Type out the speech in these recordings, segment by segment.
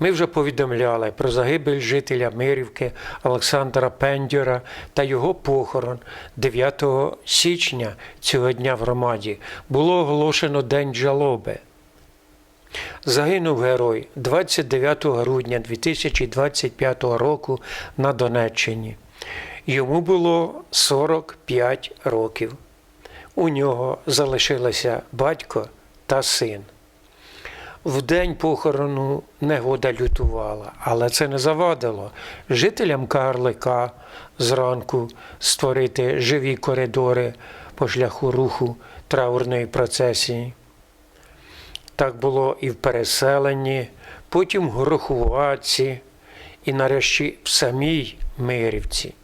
Ми вже повідомляли про загибель жителя Мирівки Олександра Пендюра та його похорон 9 січня цього дня в громаді було оголошено День жалоби. Загинув герой 29 грудня 2025 року на Донеччині. Йому було 45 років. У нього залишилися батько та син. В день похорону негода лютувала, але це не завадило жителям Карлика зранку створити живі коридори по шляху руху траурної процесії. Так було і в переселенні, потім в Горохуватці і нарешті в самій Мирівці.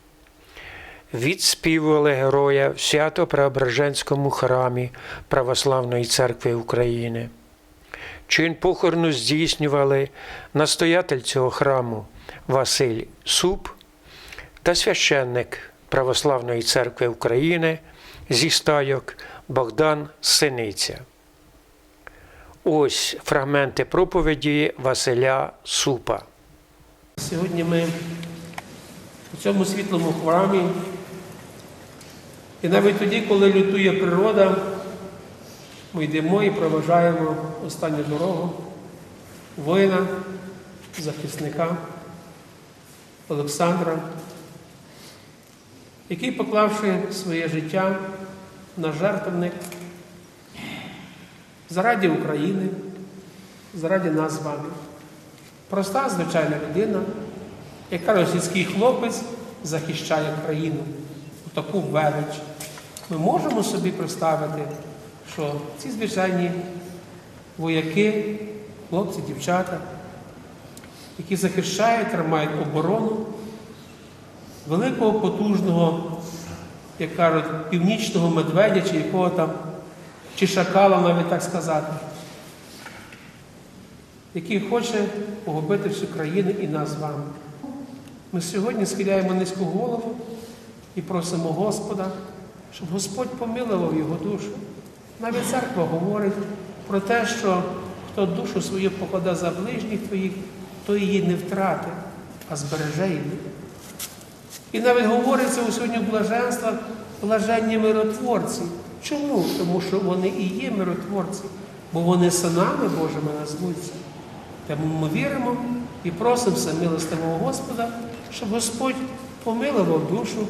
Відспівували героя в Свято-Преображенському храмі Православної церкви України. Чин похорону здійснювали настоятель цього храму Василь Суп та священник Православної церкви України зі стайок Богдан Синиця. Ось фрагменти проповіді Василя Супа. Сьогодні ми у цьому світлому храмі, і навіть тоді, коли лютує природа, ми йдемо і проважаємо останню дорогу воїна, захисника Олександра, який, поклавши своє життя на жертвенник заради України, заради нас з вами. Проста, звичайна людина, яка російський хлопець захищає країну у таку велич. Ми можемо собі представити, що ці звичайні вояки, хлопці, дівчата, які захищають, тримають оборону великого потужного, як кажуть, північного медведя, чи якого там, чи шакала, навіть так сказати який хоче погубити всю країну і нас з вами. Ми сьогодні схиляємо низьку голову і просимо Господа, щоб Господь помилував його душу. Навіть церква говорить про те, що хто душу свою покладе за ближніх твоїх, то її не втратить, а збереже її. І навіть говориться у сьогодні в блаженствах блаженні миротворці. Чому? Тому що вони і є миротворці, бо вони синами Божими назвуться. Тому ми віримо і просимо все милостивого Господа, щоб Господь помилував душу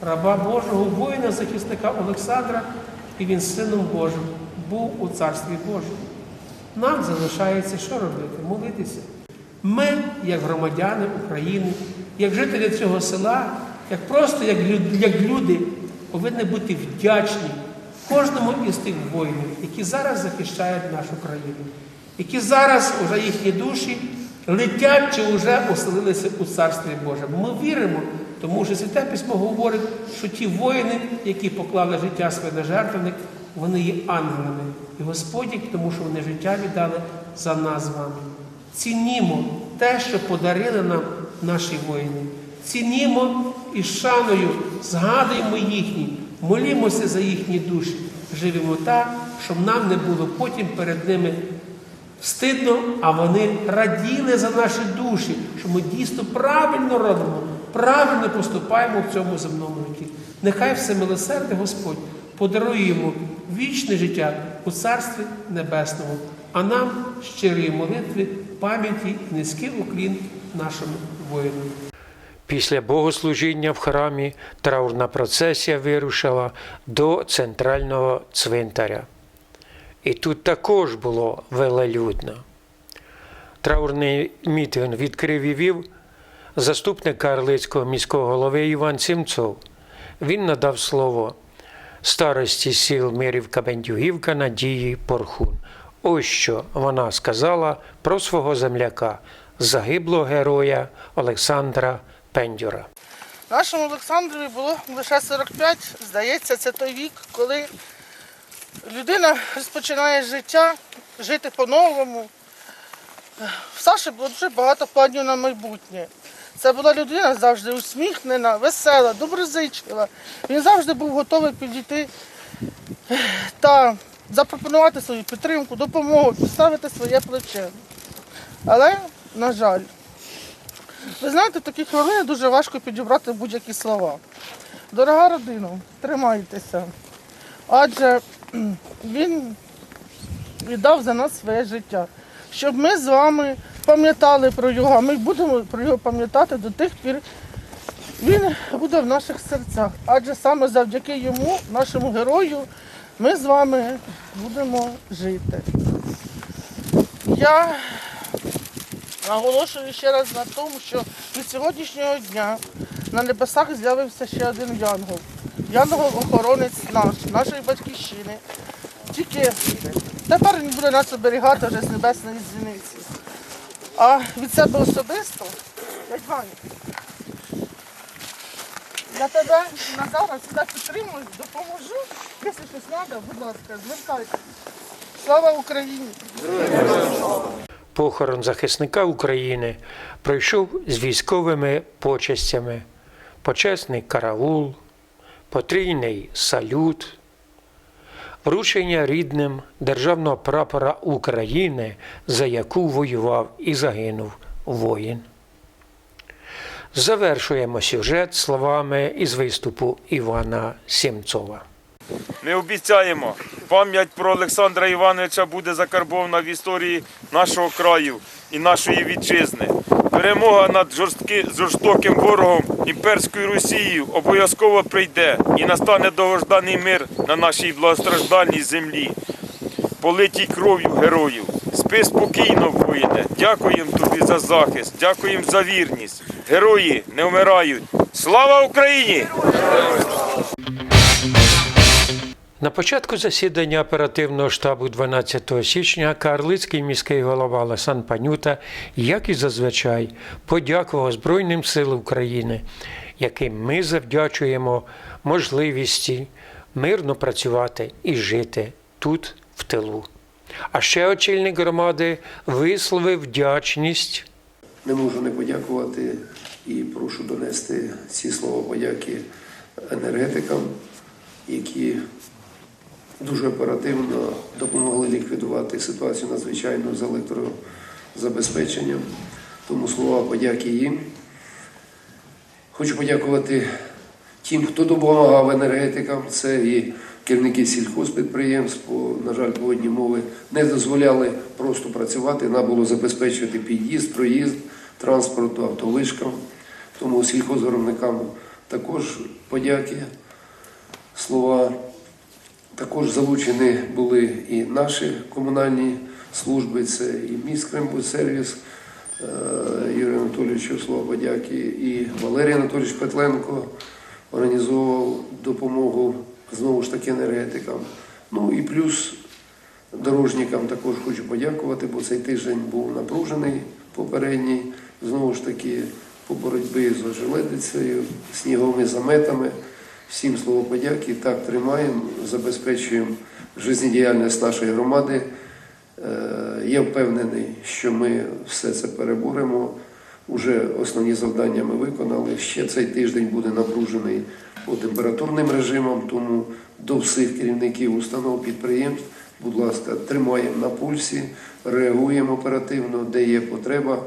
раба Божого, воїна, захисника Олександра, і він сином Божим був у Царстві Божому. Нам залишається що робити? Молитися. Ми, як громадяни України, як жителі цього села, як просто як люди, повинні бути вдячні кожному із тих воїнів, які зараз захищають нашу країну, які зараз уже їхні душі летять чи вже оселилися у Царстві Божому. Ми віримо, тому що Святе Письмо говорить, що ті воїни, які поклали життя своє на жертвенник, вони є ангелами. І Господь, тому що вони життя віддали за нас вами. Цінімо те, що подарили нам наші воїни. Цінімо і шаною згадуємо їхні, молімося за їхні душі, живемо так, щоб нам не було потім перед ними стидно, а вони раділи за наші душі, що ми дійсно правильно робимо, правильно поступаємо в цьому земному житті. Нехай все милосердя Господь подарує йому вічне життя у Царстві Небесному, а нам щирі молитви, пам'яті, і низький уклін нашому воїну. Після богослужіння в храмі траурна процесія вирушила до центрального цвинтаря. І тут також було велелюдно. Траурний мітинг відкрив і вів заступник Карлицького міського голови Іван Сімцов. Він надав слово старості сіл Мирівка Бендюгівка Надії Порхун. Ось що вона сказала про свого земляка, загиблого героя Олександра Пендюра. Нашому Олександрові було лише 45, здається, це той вік, коли людина розпочинає життя, жити по-новому. В Саші було дуже багато планів на майбутнє. Це була людина завжди усміхнена, весела, доброзичлива. Він завжди був готовий підійти та запропонувати свою підтримку, допомогу, підставити своє плече. Але на жаль. Ви знаєте, в такі хвилини дуже важко підібрати будь-які слова. Дорога родина, тримайтеся. Адже він віддав за нас своє життя. Щоб ми з вами пам'ятали про його, а ми будемо про його пам'ятати до тих пір, він буде в наших серцях. Адже саме завдяки йому, нашому герою, ми з вами будемо жити. Я наголошую ще раз на тому, що від сьогоднішнього дня на небесах з'явився ще один янгол. Янгол-охоронець наш, нашої батьківщини. Тільки тепер він буде нас оберігати вже з небесної дзвіниці. А від себе особисто, дядь Ваня, я тебе на зараз сюди підтримую, допоможу. Якщо щось треба, будь ласка, звертайтеся. Слава Україні! Похорон захисника України пройшов з військовими почестями, почесний караул, потрійний салют, вручення рідним державного прапора України, за яку воював і загинув воїн. Завершуємо сюжет словами із виступу Івана Сімцова. Ми обіцяємо, пам'ять про Олександра Івановича буде закарбована в історії нашого краю і нашої вітчизни. Перемога над жорстки, жорстоким ворогом імперською Росією обов'язково прийде і настане довгожданий мир на нашій благостраждальній землі, политій кров'ю героїв. Спи спокійно, воїне. Дякуємо тобі за захист, дякуємо за вірність. Герої не вмирають. Слава Україні! На початку засідання оперативного штабу 12 січня Карлицький міський голова Лесан Панюта, як і зазвичай, подякував Збройним силам України, яким ми завдячуємо можливості мирно працювати і жити тут, в тилу. А ще очільник громади висловив вдячність Не можу не подякувати і прошу донести ці слова подяки енергетикам, які дуже оперативно допомогли ліквідувати ситуацію надзвичайну з електрозабезпеченням. Тому слова подяки їм. Хочу подякувати тим, хто допомагав енергетикам. Це і керівники сільхозпідприємств, на жаль, погодні мови не дозволяли просто працювати. Треба було забезпечувати під'їзд, проїзд транспорту, автовишкам. Тому сільхозвиробникам також подяки. Слова. Також залучені були і наші комунальні служби, це і міськрембусервіс, е, Юрію Анатолійовичу слова подяки, і Валерій Анатолійович Петленко організовував допомогу знову ж таки енергетикам. Ну і плюс дорожникам також хочу подякувати, бо цей тиждень був напружений попередній, знову ж таки по боротьбі з ожеледицею, сніговими заметами. Всім слово подяки. Так тримаємо, забезпечуємо життєдіяльність нашої громади. Е, Я впевнений, що ми все це переборемо. Уже основні завдання ми виконали. Ще цей тиждень буде напружений по температурним режимам, тому до всіх керівників установ підприємств, будь ласка, тримаємо на пульсі, реагуємо оперативно, де є потреба.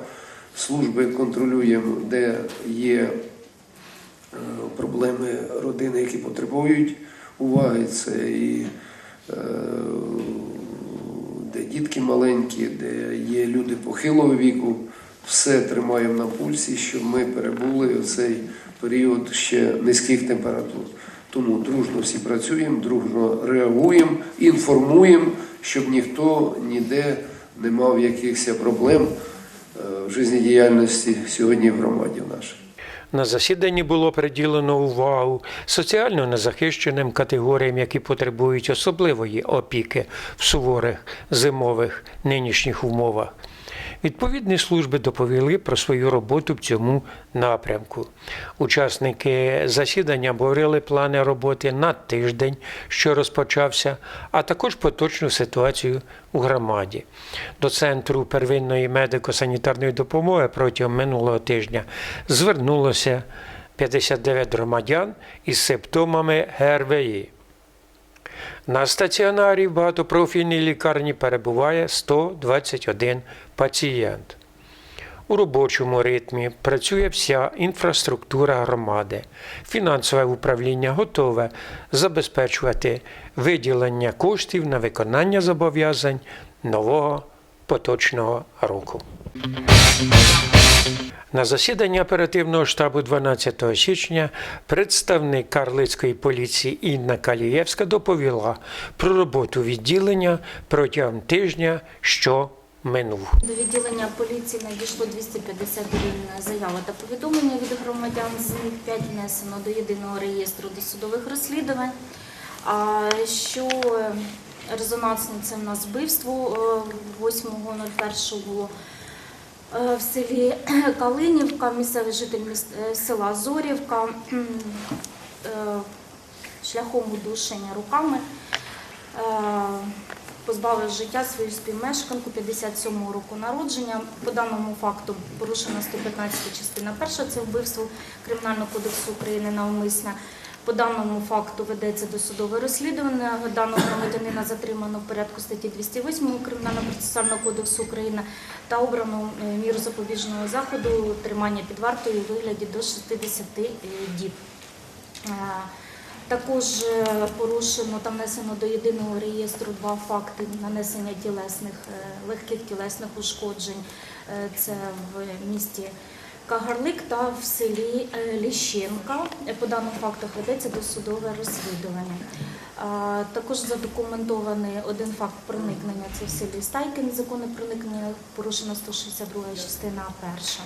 Служби контролюємо, де є проблеми родини, які потребують уваги. Це і е, де дітки маленькі, де є люди похилого віку. Все тримаємо на пульсі, щоб ми перебули цей період ще низьких температур. Тому дружно всі працюємо, дружно реагуємо, інформуємо, щоб ніхто ніде не мав якихось проблем е, в життєдіяльності сьогодні в громаді нашій. На засіданні було приділено увагу соціально незахищеним категоріям, які потребують особливої опіки в суворих зимових нинішніх умовах. Відповідні служби доповіли про свою роботу в цьому напрямку. Учасники засідання обговорили плани роботи на тиждень, що розпочався, а також поточну ситуацію у громаді. До центру первинної медико-санітарної допомоги протягом минулого тижня звернулося 59 громадян із симптомами ГРВІ. На стаціонарі в багатопрофільній лікарні перебуває 121 пацієнт. У робочому ритмі працює вся інфраструктура громади. Фінансове управління готове забезпечувати виділення коштів на виконання зобов'язань нового поточного року. На засіданні оперативного штабу 12 січня представник Карлицької поліції Інна Калієвська доповіла про роботу відділення протягом тижня, що минув. До відділення поліції надійшло 251 заява та повідомлення від громадян. З них 5 внесено до єдиного реєстру досудових розслідувань. Що резонансне це в нас вбивство е, 8.01 було е, в селі Калинівка, місцевий житель е, села Зорівка е, шляхом удушення руками е, позбавив життя свою співмешканку 57-го року народження. По даному факту порушена 115 частина перша, це вбивство Кримінального кодексу України навмисне. По даному факту ведеться досудове розслідування. Даного громадянина затримано в порядку статті 208 Кримінального процесуального кодексу України та обрано е, міру запобіжного заходу тримання під вартою у вигляді до 60 діб. Е, Також е, порушено та внесено до єдиного реєстру два факти нанесення тілесних е, легких тілесних ушкоджень. Е, Це в місті Кагарлик та в селі е, Ліщенка. Е, По даним фактах ведеться досудове розслідування. Також задокументований один факт проникнення. Це в селі Стайкин, законне проникнення, порушена 162 частина перша.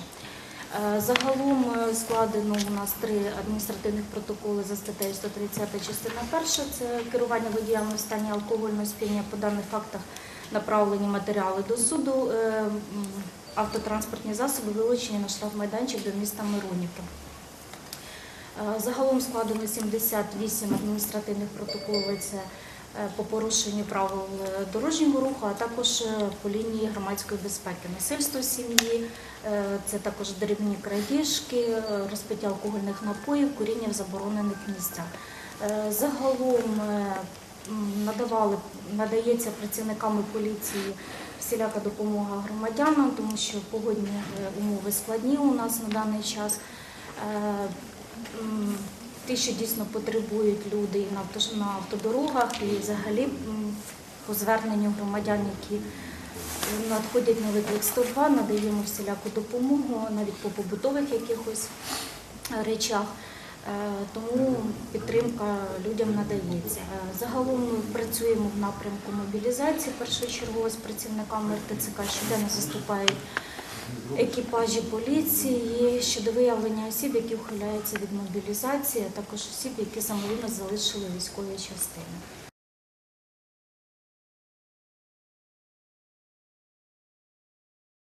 Е, Загалом складено у нас три адміністративних протоколи за статтею 130 частина перша. Це керування водіями в стані алкогольного сп'яніння. По даних фактах направлені матеріали до суду. Автотранспортні засоби вилучені на штрафмайданчик до міста Миронівки. Е, Загалом складено 78 адміністративних протоколів. Е, по порушенню правил е, дорожнього руху, а також по лінії громадської безпеки, насильство сім'ї, це також дрібні крадіжки, розпиття алкогольних напоїв, куріння в заборонених місцях. Загалом надавали, надається працівниками поліції всіляка допомога громадянам, тому що погодні е, умови складні у нас на даний час. Е, Ті, що дійсно потребують люди і на авто- автодорогах, і взагалі по зверненню громадян, які надходять на виклик 102, надаємо всіляку допомогу навіть по побутових якихось е, речах. Е, Тому підтримка людям надається. Е, Загалом ми працюємо в напрямку мобілізації першочергово з працівниками РТЦК, щоденно заступають екіпажі поліції щодо виявлення осіб, які ухиляються від мобілізації, а також осіб, які самовільно залишили військові частини.